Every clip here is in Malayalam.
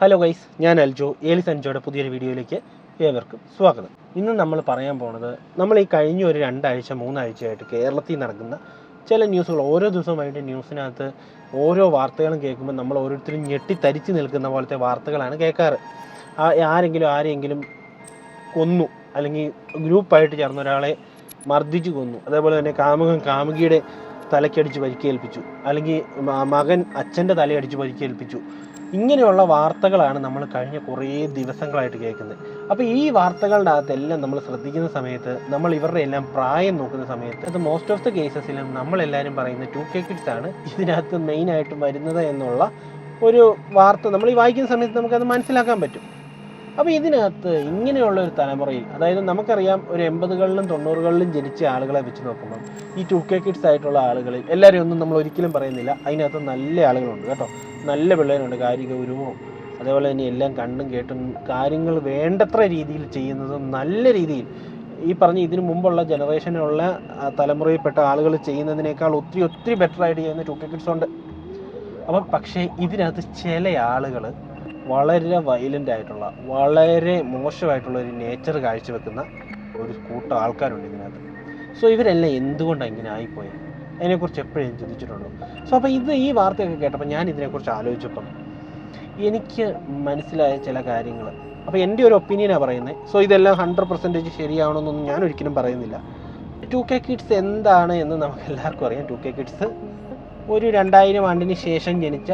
ഹലോ ഗൈസ് ഞാൻ അൽജോ ഏലിസ് അൻജോയുടെ പുതിയൊരു വീഡിയോയിലേക്ക് ഏവർക്കും സ്വാഗതം. ഇന്ന് നമ്മൾ പറയാൻ പോണത് നമ്മൾ ഈ കഴിഞ്ഞ ഒരു രണ്ടാഴ്ച മൂന്നാഴ്ചയായിട്ട് കേരളത്തിൽ നടക്കുന്ന ചില ന്യൂസുകൾ. ഓരോ ദിവസമായിട്ട് ന്യൂസിനകത്ത് ഓരോ വാർത്തകളും കേൾക്കുമ്പോൾ നമ്മൾ ഓരോരുത്തരും ഞെട്ടിത്തരിച്ച് നിൽക്കുന്ന പോലത്തെ വാർത്തകളാണ് കേൾക്കാറ്. ആരെങ്കിലും ആരെങ്കിലും കൊന്നു അല്ലെങ്കിൽ ഗ്രൂപ്പായിട്ട് ചേർന്ന ഒരാളെ മർദ്ദിച്ചു കൊന്നു അതേപോലെ തന്നെ കാമുകൻ കാമുകിയുടെ തലക്കടിച്ച് പരിക്കേൽപ്പിച്ചു അല്ലെങ്കിൽ മകൻ അച്ഛന്റെ തലയടിച്ച് പരിക്കേൽപ്പിച്ചു ഇങ്ങനെയുള്ള വാർത്തകളാണ് നമ്മൾ കഴിഞ്ഞ കുറേ ദിവസങ്ങളായിട്ട് കേൾക്കുന്നത്. അപ്പോൾ ഈ വാർത്തകളുടെ അകത്തെല്ലാം നമ്മൾ ശ്രദ്ധിക്കുന്ന സമയത്ത് നമ്മൾ ഇവരുടെ എല്ലാം പ്രായം നോക്കുന്ന സമയത്ത് അത് മോസ്റ്റ് ഓഫ് ദ കേസസിലും നമ്മളെല്ലാവരും പറയുന്ന ടു കെ കിഡ്സ് ആണ് ഇതിനകത്ത് മെയിനായിട്ട് വരുന്നത് എന്നുള്ള ഒരു വാർത്ത നമ്മൾ ഈ വായിക്കുന്ന സമയത്ത് നമുക്കത് മനസ്സിലാക്കാൻ പറ്റും. അപ്പോൾ ഇതിനകത്ത് ഇങ്ങനെയുള്ള ഒരു തലമുറയിൽ അതായത് നമുക്കറിയാം ഒരു എൺപതുകളിലും തൊണ്ണൂറുകളിലും ജനിച്ച ആളുകളെ വെച്ച് നോക്കുമ്പോൾ ഈ ടു കെ കിഡ്സ് ആയിട്ടുള്ള ആളുകളിൽ എല്ലാവരെയും ഒന്നും നമ്മൾ ഒരിക്കലും പറയുന്നില്ല. അതിനകത്ത് നല്ല ആളുകളുണ്ട് കേട്ടോ. നല്ല പിള്ളേരുണ്ട്. കാര്യ ഗൗരവവും അതേപോലെ തന്നെ എല്ലാം കണ്ടും കേട്ടും കാര്യങ്ങൾ വേണ്ടത്ര രീതിയിൽ ചെയ്യുന്നതും നല്ല രീതിയിൽ ഈ പറഞ്ഞ ഇതിനു മുമ്പുള്ള ജനറേഷനിലുള്ള തലമുറയിൽപ്പെട്ട ആളുകൾ ചെയ്യുന്നതിനേക്കാൾ ഒത്തിരി ഒത്തിരി ബെറ്റർ ആയിട്ട് ചെയ്യുന്ന ടു കെ കിഡ്സ് ഉണ്ട്. അപ്പം പക്ഷേ ഇതിനകത്ത് ചില ആളുകൾ വളരെ വയലന്റ് ആയിട്ടുള്ള വളരെ മോശമായിട്ടുള്ള ഒരു നേച്ചർ കാഴ്ചവെക്കുന്ന ഒരു കൂട്ടം ആൾക്കാരുണ്ട് ഇതിനകത്ത്. സോ ഇവരെല്ലാം എന്തുകൊണ്ടാണ് ഇങ്ങനെ ആയിപ്പോയത് അതിനെക്കുറിച്ച് എപ്പോഴും ചിന്തിച്ചിട്ടുണ്ടോ? സോ അപ്പോൾ ഇത് ഈ വാർത്തയൊക്കെ കേട്ടപ്പോൾ ഞാൻ ഇതിനെക്കുറിച്ച് ആലോചിച്ചപ്പം എനിക്ക് മനസ്സിലായ ചില കാര്യങ്ങൾ അപ്പോൾ എന്റെ ഒരു ഒപ്പീനിയനാണ് പറയുന്നത് സോ ഇതെല്ലാം ഹൺഡ്രഡ് പെർസെന്റേജ് ശരിയാവണമെന്നൊന്നും ഞാൻ ഒരിക്കലും പറയുന്നില്ല. ടു കെ കിഡ്സ് എന്താണ് എന്ന് നമുക്ക് എല്ലാവർക്കും അറിയാം. ടു കെ കിഡ്സ് ഒരു രണ്ടായിരം ആണ്ടിന് ശേഷം ജനിച്ച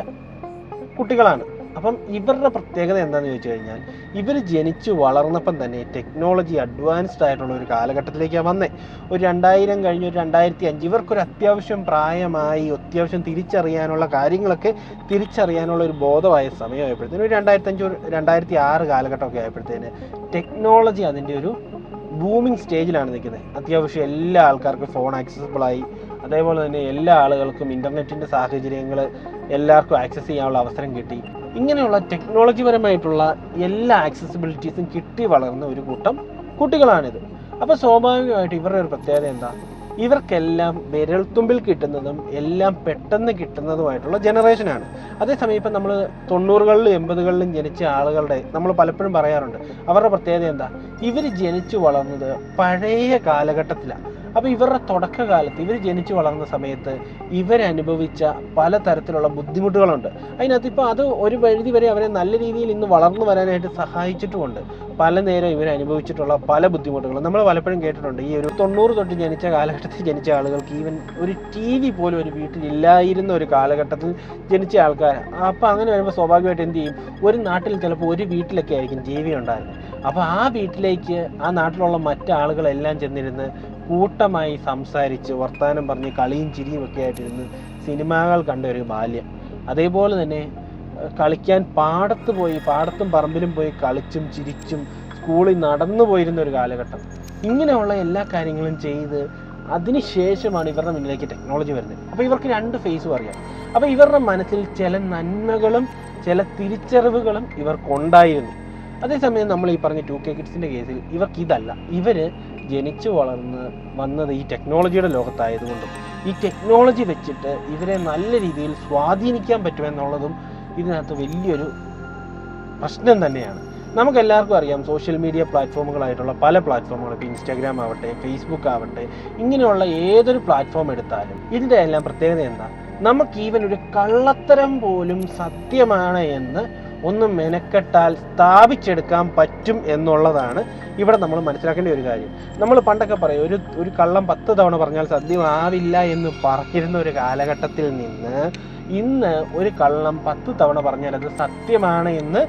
കുട്ടികളാണ്. അപ്പം ഇവരുടെ പ്രത്യേകത എന്താണെന്ന് ചോദിച്ചു കഴിഞ്ഞാൽ ഇവർ ജനിച്ചു വളർന്നപ്പം തന്നെ ടെക്നോളജി അഡ്വാൻസ്ഡ് ആയിട്ടുള്ള ഒരു കാലഘട്ടത്തിലേക്കാണ് വന്നേ. ഒരു രണ്ടായിരം കഴിഞ്ഞ് ഒരു രണ്ടായിരത്തി അഞ്ച് ഇവർക്കൊരു അത്യാവശ്യം പ്രായമായി അത്യാവശ്യം തിരിച്ചറിയാനുള്ള കാര്യങ്ങളൊക്കെ തിരിച്ചറിയാനുള്ള ഒരു ബോധമായ സമയമായപ്പോഴത്തേന് ഒരു രണ്ടായിരത്തി അഞ്ച് രണ്ടായിരത്തി ആറ് കാലഘട്ടമൊക്കെ ആയപ്പോഴത്തേന് ടെക്നോളജി അതിന്റെ ഒരു ബൂമിങ് സ്റ്റേജിലാണ് നിൽക്കുന്നത് അത്യാവശ്യം എല്ലാ ആൾക്കാർക്കും ഫോൺ ആക്സസിബിളായി അതേപോലെ തന്നെ എല്ലാ ആളുകൾക്കും ഇന്റർനെറ്റിന്റെ സാഹചര്യങ്ങൾ എല്ലാവർക്കും ആക്സസ് ചെയ്യാനുള്ള അവസരം കിട്ടി. ഇങ്ങനെയുള്ള ടെക്നോളജി പരമായിട്ടുള്ള എല്ലാ ആക്സസിബിലിറ്റീസും കിട്ടി വളർന്ന ഒരു കൂട്ടം കുട്ടികളാണിത്. അപ്പോൾ സ്വാഭാവികമായിട്ട് ഇവരുടെ ഒരു പ്രത്യേകത എന്താ? ഇവർക്കെല്ലാം വിരൽത്തുമ്പിൽ കിട്ടുന്നതും എല്ലാം പെട്ടെന്ന് കിട്ടുന്നതുമായിട്ടുള്ള ജനറേഷനാണ് അതേസമയം ഇപ്പം നമ്മൾ തൊണ്ണൂറുകളിലും എൺപതുകളിലും ജനിച്ച ആളുകളുടെ നമ്മൾ പലപ്പോഴും പറയാറുണ്ട് അവരുടെ പ്രത്യേകത എന്താ? ഇവർ ജനിച്ചു വളർന്നത് പഴയ കാലഘട്ടത്തിലാണ് അപ്പോൾ ഇവരുടെ തുടക്കകാലത്ത് ഇവർ ജനിച്ചു വളർന്ന സമയത്ത് ഇവരനുഭവിച്ച പലതരത്തിലുള്ള ബുദ്ധിമുട്ടുകളുണ്ട്. അതിനകത്ത് ഇപ്പോൾ അത് ഒരു പരിധി വരെ അവരെ നല്ല രീതിയിൽ ഇന്ന് വളർന്നു വരാനായിട്ട് സഹായിച്ചിട്ടുമുണ്ട്. പല നേരം ഇവർ അനുഭവിച്ചിട്ടുള്ള പല ബുദ്ധിമുട്ടുകളും നമ്മൾ പലപ്പോഴും കേട്ടിട്ടുണ്ട്. ഈ ഒരു തൊണ്ണൂറ് തൊട്ട് ജനിച്ച കാലഘട്ടത്തിൽ ജനിച്ച ആളുകൾക്ക് ഈവൻ ഒരു ടി വി പോലും ഒരു വീട്ടിൽ ഇല്ലായിരുന്ന ഒരു കാലഘട്ടത്തിൽ ജനിച്ച ആൾക്കാർ അപ്പോൾ അങ്ങനെ വരുമ്പോൾ സ്വാഭാവികമായിട്ട് എന്ത് ചെയ്യും? ഒരു നാട്ടിൽ ചിലപ്പോൾ ഒരു വീട്ടിലൊക്കെ ആയിരിക്കും ടി വി ഉണ്ടായിരുന്നത് അപ്പോൾ ആ വീട്ടിലേക്ക് ആ നാട്ടിലുള്ള മറ്റാളുകളെല്ലാം ചെന്നിരുന്ന് കൂട്ടമായി സംസാരിച്ച് വർത്തമാനം പറഞ്ഞ് കളിയും ചിരിയും ഒക്കെ ആയിട്ടിരുന്ന് സിനിമകൾ കണ്ട ഒരു ബാല്യം. അതേപോലെ തന്നെ കളിക്കാൻ പാടത്ത് പോയി പാടത്തും പറമ്പിലും പോയി കളിച്ചും ചിരിച്ചും സ്കൂളിൽ നടന്നു പോയിരുന്ന ഒരു കാലഘട്ടം. ഇങ്ങനെയുള്ള എല്ലാ കാര്യങ്ങളും ചെയ്ത് അതിനുശേഷമാണ് ഇവരുടെ മുന്നിലേക്ക് ടെക്നോളജി വരുന്നത്. അപ്പോൾ ഇവർക്ക് രണ്ട് ഫേസും അറിയാം. അപ്പോൾ ഇവരുടെ മനസ്സിൽ ചില നന്മകളും ചില തിരിച്ചറിവുകളും ഇവർക്കുണ്ടായിരുന്നു. അതേസമയം നമ്മൾ ഈ പറഞ്ഞ ടു കെ കിഡ്സിന്റെ കേസിൽ ഇവർക്ക് ഇതല്ല. ഇവർ ജനിച്ചു വളർന്ന് വന്നത് ഈ ടെക്നോളജിയുടെ ലോകത്തായതുകൊണ്ടും ഈ ടെക്നോളജി വെച്ചിട്ട് ഇവരെ നല്ല രീതിയിൽ സ്വാധീനിക്കാൻ പറ്റുമെന്നുള്ളതും ഇതിനകത്ത് വലിയൊരു പ്രശ്നം തന്നെയാണ്. നമുക്കെല്ലാവർക്കും അറിയാം സോഷ്യൽ മീഡിയ പ്ലാറ്റ്ഫോമുകളായിട്ടുള്ള പല പ്ലാറ്റ്ഫോമുകൾ ഇപ്പോൾ ഇൻസ്റ്റാഗ്രാം ആവട്ടെ ഫേസ്ബുക്ക് ആവട്ടെ ഇങ്ങനെയുള്ള ഏതൊരു പ്ലാറ്റ്ഫോം എടുത്താലും ഇതിന്റെ എല്ലാം പ്രത്യേകത എന്താ? നമുക്ക് ഈവൻ ഒരു കള്ളത്തരം പോലും സത്യമാണ് എന്ന് ഒന്ന് മെനക്കെട്ടാൽ സ്ഥാപിച്ചെടുക്കാൻ പറ്റും എന്നുള്ളതാണ് ഇവിടെ നമ്മൾ മനസ്സിലാക്കേണ്ട ഒരു കാര്യം. നമ്മൾ പണ്ടൊക്കെ പറയും ഒരു ഒരു കള്ളം പത്ത് തവണ പറഞ്ഞാൽ സത്യമാവില്ല എന്ന് പറഞ്ഞിരുന്ന ഒരു കാലഘട്ടത്തിൽ നിന്ന് ഇന്ന് ഒരു കള്ളം പത്ത് തവണ പറഞ്ഞാൽ അത് സത്യമാണ് എന്ന്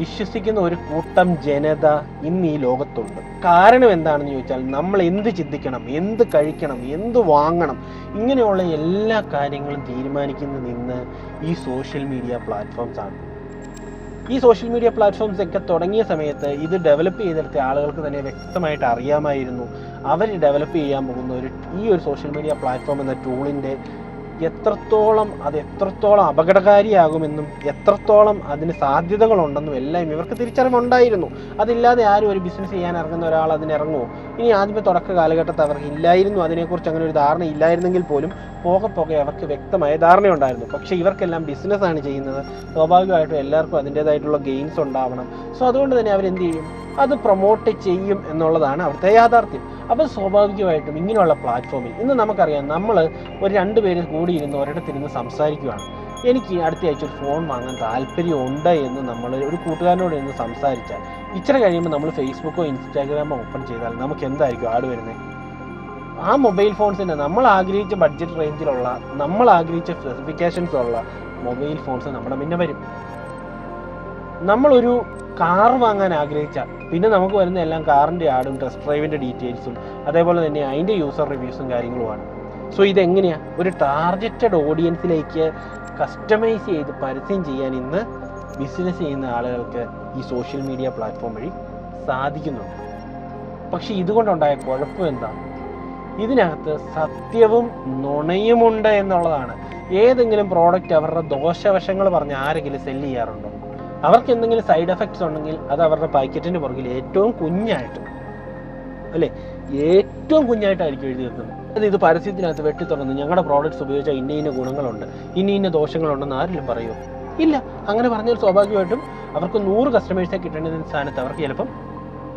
വിശ്വസിക്കുന്ന ഒരു കൂട്ടം ജനത ഇന്ന് ഈ ലോകത്തുണ്ട്. കാരണം എന്താണെന്ന് ചോദിച്ചാൽ നമ്മൾ എന്ത് ചിന്തിക്കണം എന്ത് കഴിക്കണം എന്ത് വാങ്ങണം ഇങ്ങനെയുള്ള എല്ലാ കാര്യങ്ങളും തീരുമാനിക്കുന്നത് ഇന്ന് ഈ സോഷ്യൽ മീഡിയ പ്ലാറ്റ്ഫോംസ് ആണ്. ഈ സോഷ്യൽ മീഡിയ പ്ലാറ്റ്ഫോംസ് ഒക്കെ തുടങ്ങിയ സമയത്ത് ഇത് ഡെവലപ്പ് ചെയ്തെടുത്ത ആളുകൾക്ക് തന്നെ വ്യക്തമായിട്ട് അറിയാമായിരുന്നു. അവർ ഡെവലപ്പ് ചെയ്യാൻ പോകുന്ന ഒരു ഈ ഒരു സോഷ്യൽ മീഡിയ പ്ലാറ്റ്ഫോം എന്ന ടൂളിന്റെ എത്രത്തോളം അത് എത്രത്തോളം അപകടകാരിയാകുമെന്നും എത്രത്തോളം അതിന് സാധ്യതകളുണ്ടെന്നും എല്ലാം ഇവർക്ക് തിരിച്ചറിവുണ്ടായിരുന്നു. അതില്ലാതെ ആരും ഒരു ബിസിനസ് ചെയ്യാൻ ഇറങ്ങുന്ന ഒരാൾ അതിനിറങ്ങുമോ ഇനി ആദ്യമേ തുടക്ക കാലഘട്ടത്തിൽ അവർക്ക് ഇല്ലായിരുന്നു. അതിനെക്കുറിച്ച് അങ്ങനെ ഒരു ധാരണ ഇല്ലായിരുന്നെങ്കിൽ പോലും പോകെ പോകെ അവർക്ക് വ്യക്തമായ ധാരണയുണ്ടായിരുന്നു. പക്ഷേ ഇവർക്കെല്ലാം ബിസിനസ്സാണ് ചെയ്യുന്നത്. സ്വാഭാവികമായിട്ടും എല്ലാവർക്കും അതിന്റേതായിട്ടുള്ള ഗെയിംസ് ഉണ്ടാവണം. സോ അതുകൊണ്ട് തന്നെ അവരെന്ത് ചെയ്യും? അത് പ്രൊമോട്ട് ചെയ്യും എന്നുള്ളതാണ് അവിടുത്തെ യാഥാർത്ഥ്യം. അപ്പോൾ സ്വാഭാവികമായിട്ടും ഇങ്ങനെയുള്ള പ്ലാറ്റ്ഫോമിൽ ഇന്ന് നമുക്കറിയാം നമ്മൾ ഒരു രണ്ട് പേര് കൂടി ഇരുന്ന് ഒരിടത്തിരുന്ന് സംസാരിക്കുകയാണ് എനിക്ക് അടുത്ത ആഴ്ച ഒരു ഫോൺ വാങ്ങാൻ താല്പര്യമുണ്ട് എന്ന് നമ്മൾ ഒരു കൂട്ടുകാരനോട് ഇരുന്ന് സംസാരിച്ചാൽ ഇച്ചിരി കഴിയുമ്പോൾ നമ്മൾ ഫേസ്ബുക്കോ ഇൻസ്റ്റാഗ്രാമോ ഓപ്പൺ ചെയ്താൽ നമുക്ക് എന്തായിരിക്കും ആട് വരുന്നത് ആ മൊബൈൽ ഫോൺസിന്റെ നമ്മൾ ആഗ്രഹിച്ച ബഡ്ജറ്റ് റേഞ്ചിലുള്ള നമ്മൾ ആഗ്രഹിച്ച സ്പെസിഫിക്കേഷൻസുള്ള മൊബൈൽ ഫോൺസ് നമ്മുടെ മുന്നേ വരും. നമ്മളൊരു കാർ വാങ്ങാൻ ആഗ്രഹിച്ചാൽ പിന്നെ നമുക്ക് വരുന്ന എല്ലാം കാറിന്റെ ആഡും ടെസ്റ്റ് ഡ്രൈവിന്റെ ഡീറ്റെയിൽസും അതേപോലെ തന്നെ അതിന്റെ യൂസർ റിവ്യൂസും കാര്യങ്ങളുമാണ്. സോ ഇതെങ്ങനെയാണ് ഒരു ടാർഗറ്റഡ് ഓഡിയൻസിലേക്ക് കസ്റ്റമൈസ് ചെയ്ത് പരസ്യം ചെയ്യാൻ ഇന്ന് ബിസിനസ് ചെയ്യുന്ന ആളുകൾക്ക് ഈ സോഷ്യൽ മീഡിയ പ്ലാറ്റ്ഫോം വഴി സാധിക്കുന്നുണ്ട്. പക്ഷേ ഇതുകൊണ്ടുണ്ടായ കുഴപ്പം എന്താണ് ഇതിനകത്ത് സത്യവും നുണയുമുണ്ട് എന്നുള്ളതാണ്. ഏതെങ്കിലും പ്രോഡക്റ്റ് അവരുടെ ദോഷവശങ്ങൾ പറഞ്ഞ് ആരെങ്കിലും സെല്ല് ചെയ്യാറുണ്ടോ? അവർക്ക് എന്തെങ്കിലും സൈഡ് എഫക്ട്സ് ഉണ്ടെങ്കിൽ അത് അവരുടെ പാക്കറ്റിന് പുറകിൽ ഏറ്റവും കുഞ്ഞായിട്ട് അല്ലേ? ഏറ്റവും കുഞ്ഞായിട്ടായിരിക്കും എഴുതി വെക്കുന്നത്. അത് ഇത് പരസ്യത്തിനകത്ത് വെട്ടി തുറന്ന് ഞങ്ങളുടെ പ്രോഡക്റ്റ്സ് ഉപയോഗിച്ചാൽ ഇന്ന ഇന്ന ഗുണങ്ങളുണ്ട് ഇന്ന ഇന്ന ദോഷങ്ങളുണ്ടെന്ന് ആരെങ്കിലും പറയുമോ ഇല്ല. അങ്ങനെ പറഞ്ഞാൽ സ്വാഭാവികമായിട്ടും അവർക്ക് നൂറ് കസ്റ്റമേഴ്സെ കിട്ടേണ്ടതിന് സ്ഥാനത്ത് അവർക്ക് ചിലപ്പം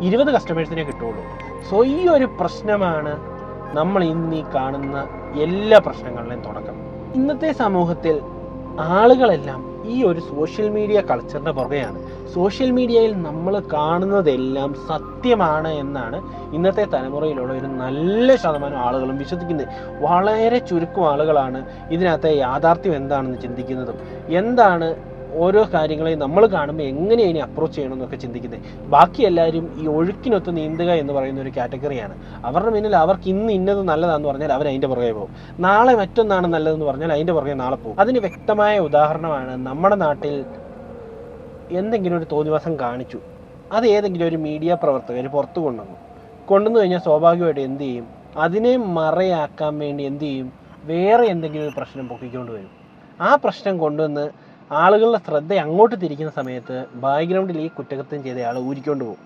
ഇരുപത് കസ്റ്റമേഴ്സിനെ കിട്ടുള്ളൂ സോ ഈ ഒരു പ്രശ്നമാണ് നമ്മൾ ഇന്ന് ഈ കാണുന്ന എല്ലാ പ്രശ്നങ്ങളുടെയും തുടക്കം. ഇന്നത്തെ സമൂഹത്തിൽ ആളുകളെല്ലാം ഈ ഒരു സോഷ്യൽ മീഡിയ കൾച്ചറിന്റെ പുറകെയാണ്. സോഷ്യൽ മീഡിയയിൽ നമ്മൾ കാണുന്നതെല്ലാം സത്യമാണ് എന്നാണ് ഇന്നത്തെ തലമുറയിലുള്ള ഒരു നല്ല ശതമാനം ആളുകളും വിശ്വസിക്കുന്നത്. വളരെ ചുരുക്കം ആളുകളാണ് ഇതിനകത്തെ യാഥാർത്ഥ്യം എന്താണെന്ന് ചിന്തിക്കുന്നതും. എന്താണ് ഓരോ കാര്യങ്ങളെയും നമ്മൾ കാണുമ്പോൾ എങ്ങനെയാണ് ഇനി അപ്രോച്ച് ചെയ്യണം എന്നൊക്കെ ചിന്തിക്കുന്നത് ബാക്കി എല്ലാവരും ഈ ഒഴുക്കിനൊത്ത് നീന്തുക എന്ന് പറയുന്ന ഒരു കാറ്റഗറിയാണ് അവരുടെ മുന്നിൽ അവർക്ക് ഇന്ന് ഇന്നത് നല്ലതാണെന്ന് പറഞ്ഞാൽ അവർ അതിന്റെ പുറകെ പോകും. നാളെ മറ്റൊന്നാണ് നല്ലതെന്ന് പറഞ്ഞാൽ അതിന്റെ പുറകെ നാളെ പോകും. അതിന് വ്യക്തമായ ഉദാഹരണമാണ് നമ്മുടെ നാട്ടിൽ എന്തെങ്കിലും ഒരു തോന്നിവാസം കാണിച്ചു. അത് ഏതെങ്കിലും ഒരു മീഡിയ പ്രവർത്തകർ പുറത്തു കൊണ്ടുവന്നു. കൊണ്ടുവന്നു കഴിഞ്ഞാൽ സ്വാഭാവികമായിട്ട് എന്ത് ചെയ്യും? അതിനെ മറയാക്കാൻ വേണ്ടി എന്ത് ചെയ്യും? വേറെ എന്തെങ്കിലും ഒരു പ്രശ്നം പൊക്കിക്കൊണ്ട് വരും. ആ പ്രശ്നം കൊണ്ടുവന്ന് ആളുകളുടെ ശ്രദ്ധ അങ്ങോട്ട് തിരിക്കുന്ന സമയത്ത് ബാക്ക്ഗ്രൗണ്ടിൽ ഈ കുറ്റകൃത്യം ചെയ്ത ആൾ ഊരിക്കൊണ്ട് പോകും.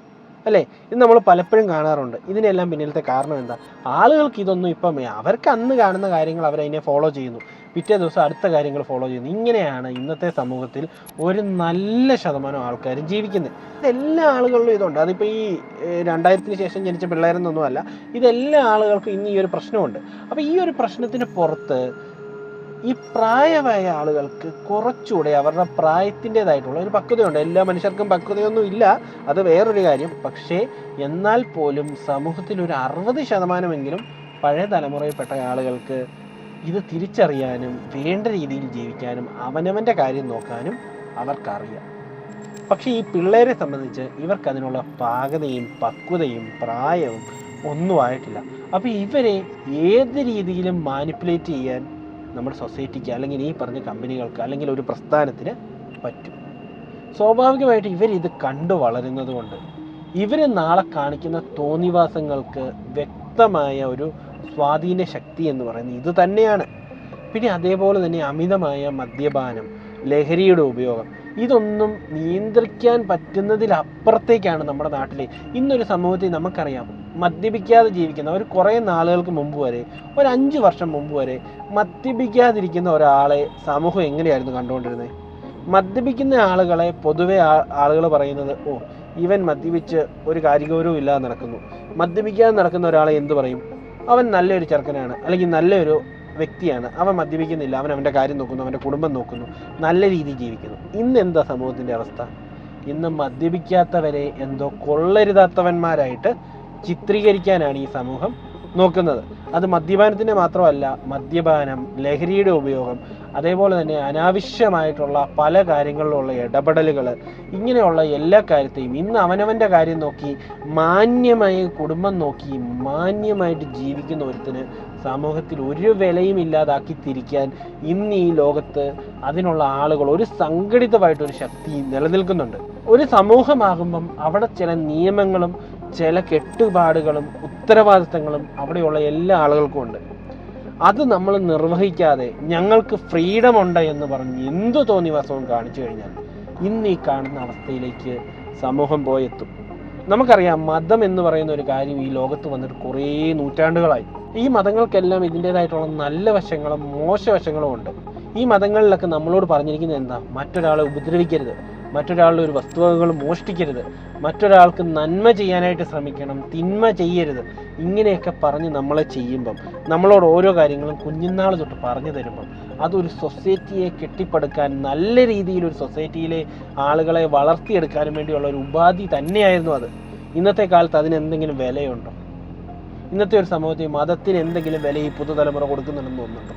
അല്ലേ? ഇത് നമ്മൾ പലപ്പോഴും കാണാറുണ്ട്. ഇതിനെല്ലാം പിന്നിലത്തെ കാരണം എന്താ? ആളുകൾക്ക് ഇതൊന്നും ഇപ്പം അവർക്ക് അന്ന് കാണുന്ന കാര്യങ്ങൾ അവരതിനെ ഫോളോ ചെയ്യുന്നു. പിറ്റേ ദിവസം അടുത്ത കാര്യങ്ങൾ ഫോളോ ചെയ്യുന്നു. ഇങ്ങനെയാണ് ഇന്നത്തെ സമൂഹത്തിൽ ഒരു നല്ല ശതമാനം ആൾക്കാരും ജീവിക്കുന്നത്. ഇതെല്ലാ ആളുകളിലും ഇതുണ്ട്. അതിപ്പോൾ ഈ രണ്ടായിരത്തിന് ശേഷം ജനിച്ച പിള്ളേരെന്നൊന്നുമല്ല ഇതെല്ലാ ആളുകൾക്കും ഇന്ന് ഈ ഒരു പ്രശ്നമുണ്ട്. അപ്പോൾ ഈ ഒരു പ്രശ്നത്തിന് പുറത്ത് ഈ പ്രായമായ ആളുകൾക്ക് കുറച്ചുകൂടെ അവരുടെ പ്രായത്തിന്റെതായിട്ടുള്ള ഒരു പക്വതയുണ്ട്. എല്ലാ മനുഷ്യർക്കും പക്വതയൊന്നും ഇല്ല. അത് വേറൊരു കാര്യം. പക്ഷേ എന്നാൽ പോലും സമൂഹത്തിൽ ഒരു അറുപത് ശതമാനമെങ്കിലും പഴയ തലമുറയിൽപ്പെട്ട ആളുകൾക്ക് ഇത് തിരിച്ചറിയാനും വേണ്ട രീതിയിൽ ജീവിക്കാനും അവനവന്റെ കാര്യം നോക്കാനും അവർക്കറിയാം. പക്ഷേ ഈ പിള്ളേരെ സംബന്ധിച്ച് ഇവർക്കതിനുള്ള പാകതയും പക്വതയും പ്രായവും ഒന്നും ആയിട്ടില്ല. അപ്പോൾ ഇവരെ ഏത് രീതിയിലും മാനിപ്പുലേറ്റ് ചെയ്യാൻ നമ്മുടെ സൊസൈറ്റിക്ക് അല്ലെങ്കിൽ ഈ പറഞ്ഞ കമ്പനികൾക്ക് അല്ലെങ്കിൽ ഒരു പ്രസ്ഥാനത്തിന് പറ്റും. സ്വാഭാവികമായിട്ട് ഇവരിത് കണ്ടു വളരുന്നത് കൊണ്ട് ഇവർ നാളെ കാണിക്കുന്ന തോന്നിവാസങ്ങൾക്ക് വ്യക്തമായ ഒരു സ്വാധീന ശക്തി എന്ന് പറയുന്നത് ഇത് തന്നെയാണ്. പിന്നെ അതേപോലെ തന്നെ അമിതമായ മദ്യപാനം ലഹരിയുടെ ഉപയോഗം ഇതൊന്നും നിയന്ത്രിക്കാൻ പറ്റുന്നതിലപ്പുറത്തേക്കാണ് നമ്മുടെ നാട്ടിലെ ഇന്നൊരു സമൂഹത്തിൽ നമുക്കറിയാം മദ്യപിക്കാതെ ജീവിക്കുന്ന ഒരു കുറേ നാളുകൾക്ക് മുമ്പ് വരെ ഒരു അഞ്ച് വർഷം മുമ്പ് വരെ മദ്യപിക്കാതിരിക്കുന്ന ഒരാളെ സമൂഹം എങ്ങനെയായിരുന്നു കണ്ടുകൊണ്ടിരുന്നത്? മദ്യപിക്കുന്ന ആളുകളെ പൊതുവെ ആളുകൾ പറയുന്നത് ഓ ഇവൻ മദ്യപിച്ച് ഒരു കാര്യഗൗരവം ഇല്ലാതെ നടക്കുന്നു. മദ്യപിക്കാതെ നടക്കുന്ന ഒരാളെ എന്ത് പറയും? അവൻ നല്ലൊരു ചെറുക്കനാണ് അല്ലെങ്കിൽ നല്ലൊരു വ്യക്തിയാണ്. അവൻ മദ്യപിക്കുന്നില്ല അവൻ അവന്റെ കാര്യം നോക്കുന്നു അവന്റെ കുടുംബം നോക്കുന്നു നല്ല രീതിയിൽ ജീവിക്കുന്നു. ഇന്ന് എന്താ സമൂഹത്തിന്റെ അവസ്ഥ? ഇന്ന് മദ്യപിക്കാത്തവരെ എന്തോ കൊള്ളരുതാത്തവന്മാരായിട്ട് ചിത്രീകരിക്കാനാണ് ഈ സമൂഹം നോക്കുന്നത്. അത് മദ്യപാനത്തിന്റെ മാത്രമല്ല മദ്യപാനം ലഹരിയുടെ ഉപയോഗം അതേപോലെ തന്നെ അനാവശ്യമായിട്ടുള്ള പല കാര്യങ്ങളിലുള്ള ഇടപെടലുകൾ ഇങ്ങനെയുള്ള എല്ലാ കാര്യത്തെയും ഇന്ന് അവനവന്റെ കാര്യം നോക്കി മാന്യമായി കുടുംബം നോക്കി മാന്യമായിട്ട് ജീവിക്കുന്ന ഒരുത്തിന് സമൂഹത്തിൽ ഒരു വിലയും ഇല്ലാതാക്കി തിരിക്കാൻ ഇന്ന് ഈ ലോകത്ത് അതിനുള്ള ആളുകൾ ഒരു സംഘടിതമായിട്ടൊരു ശക്തി നിലനിൽക്കുന്നുണ്ട്. ഒരു സമൂഹമാകുമ്പം അവിടെ ചില നിയമങ്ങളും ചില കെട്ടുപാടുകളും ഉത്തരവാദിത്തങ്ങളും അവിടെയുള്ള എല്ലാ ആളുകൾക്കും ഉണ്ട്. അത് നമ്മൾ നിർവഹിക്കാതെ ഞങ്ങൾക്ക് ഫ്രീഡം ഉണ്ട് എന്ന് പറഞ്ഞ് എന്തു തോന്നിവാസവും കാണിച്ചു കഴിഞ്ഞാൽ ഇന്ന് ഈ കാണുന്ന അവസ്ഥയിലേക്ക് സമൂഹം പോയെത്തും നമുക്കറിയാം മതം എന്ന് പറയുന്ന ഒരു കാര്യം ഈ ലോകത്ത് വന്നിട്ട് കുറേ നൂറ്റാണ്ടുകളായി. ഈ മതങ്ങൾക്കെല്ലാം ഇതിന്റെതായിട്ടുള്ള നല്ല വശങ്ങളും മോശവശങ്ങളും ഉണ്ട് ഈ മതങ്ങളിലൊക്കെ നമ്മളോട് പറഞ്ഞിരിക്കുന്നത് എന്താ? മറ്റൊരാളെ ഉപദ്രവിക്കരുത്. മറ്റൊരാളുടെ ഒരു വസ്തുവകകൾ മോഷ്ടിക്കരുത്. മറ്റൊരാൾക്ക് നന്മ ചെയ്യാനായിട്ട് ശ്രമിക്കണം തിന്മ ചെയ്യരുത്. ഇങ്ങനെയൊക്കെ പറഞ്ഞ് നമ്മളെ ചെയ്യുമ്പം നമ്മളോട് ഓരോ കാര്യങ്ങളും കുഞ്ഞുനാൾ തൊട്ട് പറഞ്ഞു തരുമ്പം അതൊരു സൊസൈറ്റിയെ കെട്ടിപ്പടുക്കാൻ നല്ല രീതിയിൽ ഒരു സൊസൈറ്റിയിലെ ആളുകളെ വളർത്തിയെടുക്കാനും വേണ്ടിയുള്ള ഒരു ഉപാധി തന്നെയായിരുന്നു അത്. ഇന്നത്തെ കാലത്ത് അതിന് എന്തെങ്കിലും വിലയുണ്ടോ? ഇന്നത്തെ ഒരു സമൂഹത്തിൽ മതത്തിന് എന്തെങ്കിലും വില ഈ പുതുതലമുറ കൊടുക്കുന്നുണ്ടെന്ന് തോന്നുന്നുണ്ടോ?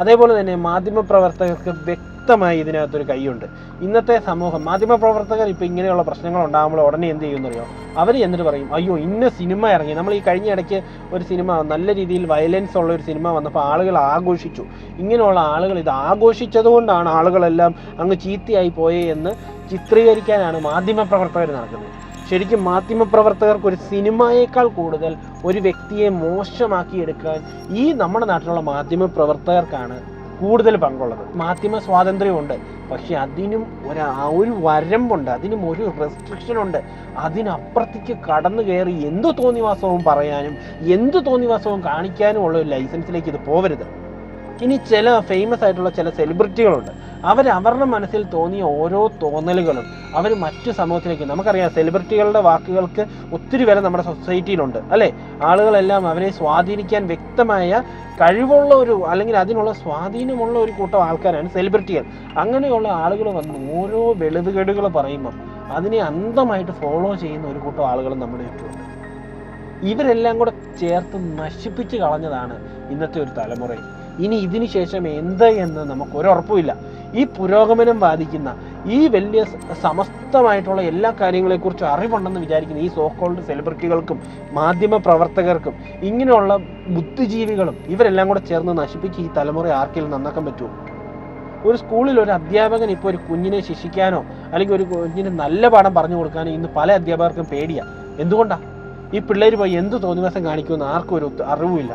അതേപോലെ തന്നെ മാധ്യമപ്രവർത്തകർക്ക് വ്യക്തമായി ഇതിനകത്തൊരു കൈയുണ്ട്. ഇന്നത്തെ സമൂഹം മാധ്യമപ്രവർത്തകർ ഇപ്പോൾ ഇങ്ങനെയുള്ള പ്രശ്നങ്ങൾ ഉണ്ടാകുമ്പോൾ ഉടനെ എന്ത് ചെയ്യുമെന്നറിയോ അവർ എന്നിട്ട് പറയും അയ്യോ ഇന്ന സിനിമ ഇറങ്ങി. നമ്മൾ ഈ കഴിഞ്ഞ ഇടയ്ക്ക് ഒരു സിനിമ നല്ല രീതിയിൽ വയലൻസ് ഉള്ള ഒരു സിനിമ വന്നപ്പോൾ ആളുകൾ ആഘോഷിച്ചു. ഇങ്ങനെയുള്ള ആളുകൾ ഇത് ആഘോഷിച്ചതുകൊണ്ടാണ് ആളുകളെല്ലാം അങ്ങ് ചീത്തയായി പോയേ എന്ന് ചിത്രീകരിക്കാനാണ് മാധ്യമപ്രവർത്തകർ നടക്കുന്നത്. ശരിക്കും മാധ്യമപ്രവർത്തകർക്ക് ഒരു സിനിമയേക്കാൾ കൂടുതൽ ഒരു വ്യക്തിയെ മോശമാക്കി എടുക്കാൻ ഈ നമ്മുടെ നാട്ടിലുള്ള മാധ്യമപ്രവർത്തകർക്കാണ് കൂടുതൽ പങ്കുള്ളത്. മാധ്യമ സ്വാതന്ത്ര്യമുണ്ട്. പക്ഷെ അതിനും ഒരു ഒരു വരമ്പുണ്ട്. അതിനും ഒരു റെസ്ട്രിക്ഷൻ ഉണ്ട്. അതിനപ്പുറത്തേക്ക് കടന്നു കയറി എന്തു തോന്നിവാസവും പറയാനും എന്തു തോന്നിവാസവും കാണിക്കാനും ഉള്ള ഒരു ലൈസൻസിലേക്ക് ഇത് പോവരുത്. ഇനി ചില ഫേമസ് ആയിട്ടുള്ള ചില സെലിബ്രിറ്റികളുണ്ട് അവർ അവരുടെ മനസ്സിൽ തോന്നിയ ഓരോ തോന്നലുകളും അവർ മറ്റു സമൂഹത്തിലേക്ക് നമുക്കറിയാം സെലിബ്രിറ്റികളുടെ വാക്കുകൾക്ക് ഒത്തിരി വില നമ്മുടെ സൊസൈറ്റിയിലുണ്ട് അല്ലേ? ആളുകളെല്ലാം അവരെ സ്വാധീനിക്കാൻ വ്യക്തമായ കഴിവുള്ള ഒരു അല്ലെങ്കിൽ അതിനുള്ള സ്വാധീനമുള്ള ഒരു കൂട്ടം ആൾക്കാരാണ് സെലിബ്രിറ്റികൾ അങ്ങനെയുള്ള ആളുകൾ വന്ന് ഓരോ വെളുതുകേടുകൾ പറയുമ്പം അതിനെ അന്ധമായിട്ട് ഫോളോ ചെയ്യുന്ന ഒരു കൂട്ടം ആളുകൾ നമ്മുടെ ചുറ്റുമുണ്ട്. ഇവരെല്ലാം കൂടെ ചേർത്ത് നശിപ്പിച്ച് കളഞ്ഞതാണ് ഇന്നത്തെ ഒരു തലമുറ. ഇനി ഇതിനു ശേഷം എന്ത് എന്ന് നമുക്ക് ഒരു ഉറപ്പുമില്ല ഈ പുരോഗമനം ബാധിക്കുന്ന ഈ വലിയ സമസ്തമായിട്ടുള്ള എല്ലാ കാര്യങ്ങളെക്കുറിച്ചും അറിവുണ്ടെന്ന് വിചാരിക്കുന്ന ഈ സോക്കോൾഡ് സെലിബ്രിറ്റികൾക്കും മാധ്യമ പ്രവർത്തകർക്കും ഇങ്ങനെയുള്ള ബുദ്ധിജീവികളും ഇവരെല്ലാം കൂടെ ചേർന്ന് നശിപ്പിച്ച് ഈ തലമുറ ആർക്കെങ്കിലും നന്നാക്കാൻ പറ്റുമോ? ഒരു സ്കൂളിൽ ഒരു അധ്യാപകൻ ഇപ്പോൾ ഒരു കുഞ്ഞിനെ ശിക്ഷിക്കാനോ അല്ലെങ്കിൽ ഒരു കുഞ്ഞിന് നല്ല പാഠം പറഞ്ഞു കൊടുക്കാനോ ഇന്ന് പല അധ്യാപകർക്കും പേടിയാണ് എന്തുകൊണ്ടാണ് ഈ പിള്ളേർ പോയി എന്ത് തോന്നിവാസം കാണിക്കുമെന്ന് ആർക്കും ഒരു അറിവുമില്ല.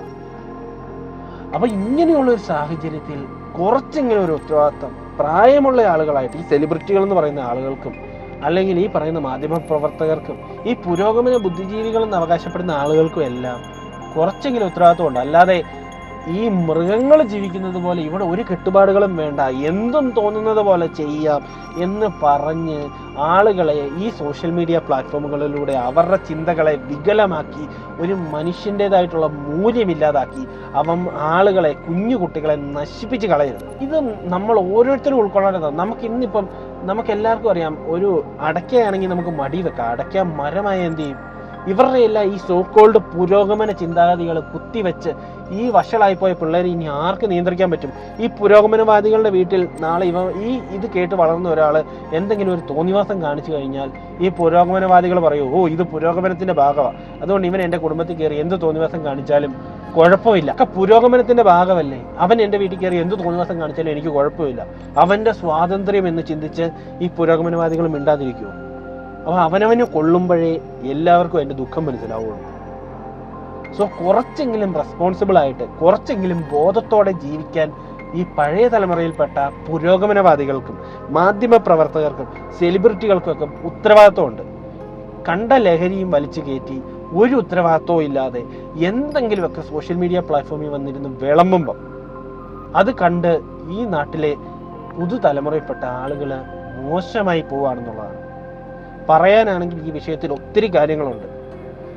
അപ്പൊ ഇങ്ങനെയുള്ള ഒരു സാഹചര്യത്തിൽ കുറച്ചെങ്കിലും ഒരു ഉത്തരവാദിത്തം പ്രായമുള്ള ആളുകളായിട്ട് ഈ സെലിബ്രിറ്റികൾ എന്ന് പറയുന്ന ആളുകൾക്കും അല്ലെങ്കിൽ ഈ പറയുന്ന മാധ്യമ പ്രവർത്തകർക്കും ഈ പുരോഗമന ബുദ്ധിജീവികൾ എന്ന് അവകാശപ്പെടുന്ന ആളുകൾക്കും എല്ലാം കുറച്ചെങ്കിലും ഉത്തരവാദിത്വം ഉണ്ട്. അല്ലാതെ ഈ മൃഗങ്ങൾ ജീവിക്കുന്നത് പോലെ ഇവിടെ ഒരു കെട്ടുപാടുകളും വേണ്ട. എന്തും തോന്നുന്നത് പോലെ ചെയ്യാം എന്ന് പറഞ്ഞ് ആളുകളെ ഈ സോഷ്യൽ മീഡിയ പ്ലാറ്റ്ഫോമുകളിലൂടെ അവരുടെ ചിന്തകളെ വികലമാക്കി ഒരു മനുഷ്യന്റെതായിട്ടുള്ള മൂല്യമില്ലാതാക്കി അവൻ ആളുകളെ കുഞ്ഞു കുട്ടികളെ നശിപ്പിച്ച് കളയരുത്. ഇത് നമ്മൾ ഓരോരുത്തരും ഉൾക്കൊള്ളേണ്ടതാണ്. നമുക്ക് ഇന്നിപ്പം നമുക്ക് എല്ലാവർക്കും അറിയാം ഒരു അടയ്ക്കയാണെങ്കിൽ നമുക്ക് മടി വെക്കാം. അടയ്ക്ക മരമായ എന്ത് ചെയ്യും? ഇവരുടെ എല്ലാം ഈ സോക്കോൾഡ് പുരോഗമന ചിന്താഗതികൾ കുത്തിവെച്ച് ഈ വഷളായി പോയ പിള്ളേരെ ഇനി ആർക്ക് നിയന്ത്രിക്കാൻ പറ്റും? ഈ പുരോഗമനവാദികളുടെ വീട്ടിൽ നാളെ ഇവ ഈ ഇത് കേട്ട് വളർന്ന ഒരാൾ എന്തെങ്കിലും ഒരു തോന്നിവാസം കാണിച്ചു കഴിഞ്ഞാൽ ഈ പുരോഗമനവാദികൾ പറയൂ ഓ ഇത് പുരോഗമനത്തിന്റെ ഭാഗമാണ് അതുകൊണ്ട് ഇവൻ എന്റെ കുടുംബത്തിൽ കയറി എന്ത് തോന്നിവാസം കാണിച്ചാലും കുഴപ്പമില്ല. ഒക്കെ പുരോഗമനത്തിന്റെ ഭാഗമല്ലേ? അവൻ എന്റെ വീട്ടിൽ കയറി എന്ത് തോന്നിവാസം കാണിച്ചാലും എനിക്ക് കുഴപ്പമില്ല. അവന്റെ സ്വാതന്ത്ര്യം എന്ന് ചിന്തിച്ച് ഈ പുരോഗമനവാദികൾ മിണ്ടാതിരിക്കുമോ അപ്പൊ അവനവന് കൊള്ളുമ്പോഴേ എല്ലാവർക്കും എന്റെ ദുഃഖം മനസ്സിലാവുള്ളൂ. സോ കുറച്ചെങ്കിലും റെസ്പോൺസിബിൾ ആയിട്ട് കുറച്ചെങ്കിലും ബോധത്തോടെ ജീവിക്കാൻ ഈ പഴയ തലമുറയിൽപ്പെട്ട പുരോഗമനവാദികൾക്കും മാധ്യമ പ്രവർത്തകർക്കും സെലിബ്രിറ്റികൾക്കും ഒക്കെ ഉത്തരവാദിത്വമുണ്ട്. കണ്ട ലഹരിയും വലിച്ചു കയറ്റി ഒരു ഉത്തരവാദിത്വവും ഇല്ലാതെ എന്തെങ്കിലുമൊക്കെ സോഷ്യൽ മീഡിയ പ്ലാറ്റ്ഫോമിൽ വന്നിരുന്ന് വിളമ്പുമ്പം അത് കണ്ട് ഈ നാട്ടിലെ പുതുതലമുറയിൽപ്പെട്ട ആളുകൾ മോശമായി പോവുകയാണെന്നുള്ളതാണ് പറയാനാണെങ്കിൽ ഈ വിഷയത്തിൽ ഒത്തിരി കാര്യങ്ങളുണ്ട്.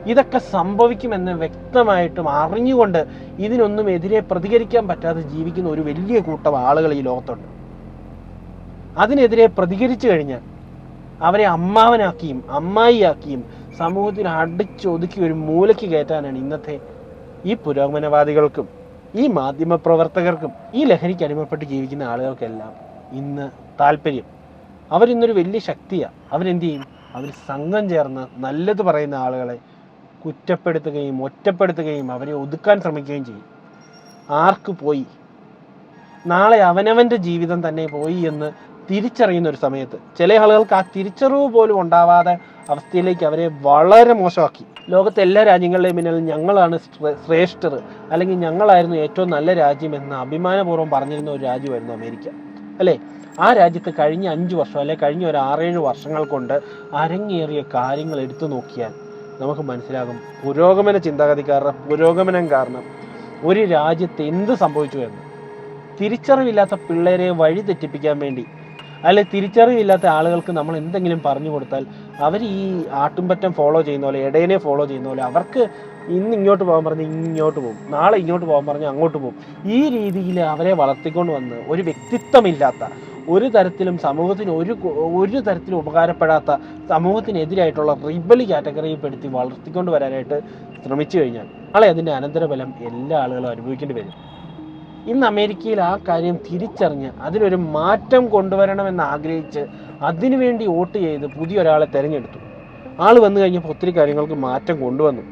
ഇതൊക്കെ സംഭവിക്കുമെന്ന് വ്യക്തമായിട്ടും അറിഞ്ഞുകൊണ്ട് ഇതിനൊന്നും എതിരെ പ്രതികരിക്കാൻ പറ്റാതെ ജീവിക്കുന്ന ഒരു വലിയ കൂട്ടം ആളുകൾ ഈ ലോകത്തുണ്ട്. അതിനെതിരെ പ്രതികരിച്ചു കഴിഞ്ഞാൽ അവരെ അമ്മാവനാക്കിയും അമ്മായിയാക്കിയും സമൂഹത്തിൽ അടിച്ചൊതുക്കി ഒരു മൂലയ്ക്ക് കയറ്റാനാണ് ഇന്നത്തെ ഈ പുരോഗമനവാദികൾക്കും ഈ മാധ്യമ പ്രവർത്തകർക്കും ഈ ലഹരിക്ക് അടിമപ്പെട്ട് ജീവിക്കുന്ന ആളുകൾക്കെല്ലാം ഇന്ന് താല്പര്യം. അവരിന്നൊരു വലിയ ശക്തിയാണ് അവരെന്ത് ചെയ്യും? അവർ സംഘം ചേർന്ന് നല്ലത് പറയുന്ന ആളുകളെ കുറ്റപ്പെടുത്തുകയും ഒറ്റപ്പെടുത്തുകയും അവരെ ഒതുക്കാൻ ശ്രമിക്കുകയും ചെയ്യും. ആർക്ക് പോയി? നാളെ അവനവന്റെ ജീവിതം തന്നെ പോയി എന്ന് തിരിച്ചറിയുന്ന ഒരു സമയത്ത് ചില ആളുകൾക്ക് ആ തിരിച്ചറിവ് പോലും ഉണ്ടാവാതെ അവസ്ഥയിലേക്ക് അവരെ വളരെ മോശമാക്കി. ലോകത്തെ എല്ലാ രാജ്യങ്ങളുടെയും പിന്നിൽ ഞങ്ങളാണ് ശ്രേഷ്ഠർ. അല്ലെങ്കിൽ ഞങ്ങളായിരുന്നു ഏറ്റവും നല്ല രാജ്യം എന്ന് അഭിമാനപൂർവം പറഞ്ഞിരുന്ന ഒരു രാജ്യമായിരുന്നു അമേരിക്ക. അല്ലേ? ആ രാജ്യത്ത് കഴിഞ്ഞ അഞ്ച് വർഷം അല്ലെ കഴിഞ്ഞ ഒരു ആറേഴ് വർഷങ്ങൾ കൊണ്ട് അരങ്ങേറിയ കാര്യങ്ങൾ എടുത്തു നോക്കിയാൽ നമുക്ക് മനസ്സിലാകും. പുരോഗമന ചിന്താഗതിക്കാരുടെ പുരോഗമനം കാരണം ഒരു രാജ്യത്ത് എന്ത് സംഭവിച്ചു എന്ന്. തിരിച്ചറിവില്ലാത്ത പിള്ളേരെ വഴി തെറ്റിപ്പിക്കാൻ വേണ്ടി അല്ലെ തിരിച്ചറിവില്ലാത്ത ആളുകൾക്ക് നമ്മൾ എന്തെങ്കിലും പറഞ്ഞു കൊടുത്താൽ അവർ ഈ ആട്ടുംപറ്റം ഫോളോ ചെയ്യുന്ന പോലെ ഇടയനെ ഫോളോ ചെയ്യുന്ന പോലെ അവർക്ക് ഇന്ന് ഇങ്ങോട്ട് പോകാൻ പറഞ്ഞ് ഇങ്ങോട്ട് പോകും നാളെ ഇങ്ങോട്ട് പോകാൻ പറഞ്ഞ് അങ്ങോട്ട് പോകും ഈ രീതിയിൽ അവരെ വളർത്തിക്കൊണ്ട് വന്ന് ഒരു വ്യക്തിത്വമില്ലാത്ത ഒരു തരത്തിലും സമൂഹത്തിന് ഒരു ഒരു തരത്തിലും ഉപകാരപ്പെടാത്ത സമൂഹത്തിനെതിരായിട്ടുള്ള റിബലി കാറ്റഗറിയിൽപ്പെടുത്തി വളർത്തിക്കൊണ്ട് വരാനായിട്ട് ശ്രമിച്ചു കഴിഞ്ഞാൽ നാളെ അതിന്റെ അനന്തരഫലം എല്ലാ ആളുകളും അനുഭവിക്കേണ്ടി വരും. ഇന്ന് അമേരിക്കയിൽ ആ കാര്യം തിരിച്ചറിഞ്ഞ് അതിനൊരു മാറ്റം കൊണ്ടുവരണമെന്ന് ആഗ്രഹിച്ച് അതിനുവേണ്ടി വോട്ട് ചെയ്ത് പുതിയൊരാളെ തിരഞ്ഞെടുത്തു. ആൾ വന്നു കഴിഞ്ഞപ്പോൾ ഒത്തിരി കാര്യങ്ങൾക്ക് മാറ്റം കൊണ്ടുവന്നു.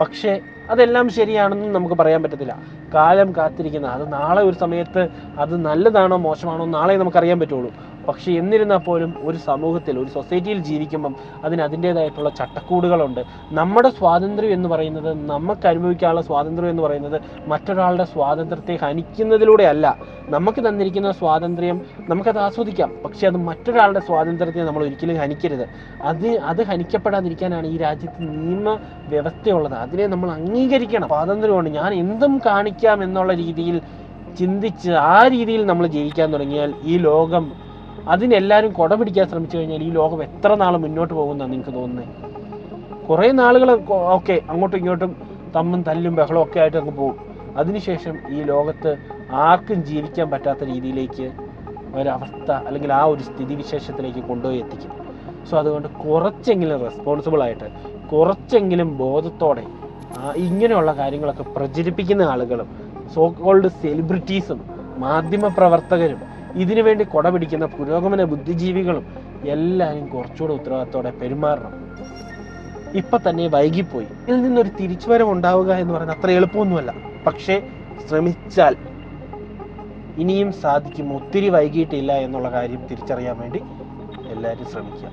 പക്ഷേ അതെല്ലാം ശരിയാണെന്നും നമുക്ക് പറയാൻ പറ്റത്തില്ല. കാലം കാത്തിരിക്കുന്ന അത് നാളെ ഒരു സമയത്ത് അത് നല്ലതാണോ മോശമാണോ നാളെ നമുക്കറിയാൻ പറ്റുള്ളൂ. പക്ഷേ എന്നിരുന്നാൽ പോലും ഒരു സമൂഹത്തിൽ ഒരു സൊസൈറ്റിയിൽ ജീവിക്കുമ്പം അതിന് അതിന്റേതായിട്ടുള്ള ചട്ടക്കൂടുകളുണ്ട്. നമ്മുടെ സ്വാതന്ത്ര്യം എന്ന് പറയുന്നത് നമുക്ക് അനുഭവിക്കാനുള്ള സ്വാതന്ത്ര്യം എന്ന് പറയുന്നത് മറ്റൊരാളുടെ സ്വാതന്ത്ര്യത്തെ ഹനിക്കുന്നതിലൂടെ അല്ല നമുക്ക് തന്നിരിക്കുന്ന സ്വാതന്ത്ര്യം നമുക്കത് ആസ്വദിക്കാം. പക്ഷെ അത് മറ്റൊരാളുടെ സ്വാതന്ത്ര്യത്തെ നമ്മൾ ഒരിക്കലും ഹനിക്കരുത്. അത് അത് ഹനിക്കപ്പെടാതിരിക്കാനാണ് ഈ രാജ്യത്ത് നിയമ വ്യവസ്ഥയുള്ളത് അതിനെ നമ്മൾ അംഗീകരിക്കണം. സ്വാതന്ത്ര്യമുണ്ട്. ഞാൻ എന്തും കാണിക്കാം എന്നുള്ള രീതിയിൽ ചിന്തിച്ച് ആ രീതിയിൽ നമ്മൾ ജീവിക്കാൻ തുടങ്ങിയാൽ ഈ ലോകം അതിനെല്ലാവരും കുട പിടിക്കാൻ ശ്രമിച്ചു കഴിഞ്ഞാൽ ഈ ലോകം എത്ര നാൾ മുന്നോട്ട് പോകുമെന്നാണ് നിങ്ങൾക്ക് തോന്നുന്നത് കുറേ നാളുകൾ ഓക്കെ അങ്ങോട്ടും ഇങ്ങോട്ടും തമ്മും തല്ലും ബഹളവും ഒക്കെ ആയിട്ട് അങ്ങ് പോകും അതിനുശേഷം ഈ ലോകത്ത് ആർക്കും ജീവിക്കാൻ പറ്റാത്ത രീതിയിലേക്ക് ഒരവസ്ഥ അല്ലെങ്കിൽ ആ ഒരു സ്ഥിതിവിശേഷത്തിലേക്ക് കൊണ്ടുപോയി എത്തിക്കും. സോ അതുകൊണ്ട് കുറച്ചെങ്കിലും റെസ്പോൺസിബിൾ ആയിട്ട് കുറച്ചെങ്കിലും ബോധത്തോടെ ഇങ്ങനെയുള്ള കാര്യങ്ങളൊക്കെ പ്രചരിപ്പിക്കുന്ന ആളുകളും സോ കോൾഡ് സെലിബ്രിറ്റീസും മാധ്യമ പ്രവർത്തകരും ഇതിനു വേണ്ടി കൊട പിടിക്കുന്ന പുരോഗമന ബുദ്ധിജീവികളും എല്ലാവരും കുറച്ചുകൂടെ ഉത്തരവാദിത്തോടെ പെരുമാറണം. ഇപ്പൊ തന്നെ വൈകിപ്പോയി. ഇതിൽ നിന്നൊരു തിരിച്ചുവരവ് ഉണ്ടാവുക എന്ന് പറയുന്നത് അത്ര എളുപ്പമൊന്നുമല്ല. പക്ഷേ ശ്രമിച്ചാൽ ഇനിയും സാധിക്കും. ഒത്തിരി വൈകിട്ടില്ല എന്നുള്ള കാര്യം തിരിച്ചറിയാൻ വേണ്ടി എല്ലാവരും ശ്രമിക്കുക.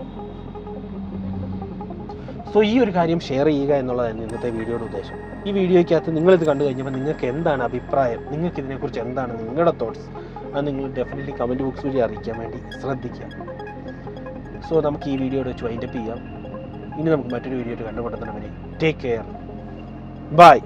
സോ ഈ ഒരു കാര്യം ഷെയർ ചെയ്യുക എന്നുള്ളതാണ് ഇന്നത്തെ വീഡിയോയുടെ ഉദ്ദേശം. ഈ വീഡിയോയ്ക്കകത്ത് നിങ്ങളിത് കണ്ടു കഴിഞ്ഞപ്പോൾ നിങ്ങൾക്ക് എന്താണ് അഭിപ്രായം? നിങ്ങൾക്ക് ഇതിനെക്കുറിച്ച് എന്താണ് നിങ്ങളുടെ തോട്ട്സ് അത് നിങ്ങൾ ഡെഫിനറ്റ്ലി കമന്റ് ബോക്സ് വഴി അറിയിക്കാൻ വേണ്ടി ശ്രദ്ധിക്കുക. സോ നമുക്ക് ഈ വീഡിയോയുടെ വെച്ച് വൈൻഡപ്പ് ചെയ്യാം. ഇനി നമുക്ക് മറ്റൊരു വീഡിയോ വരെ ടേക്ക് കെയർ ബൈ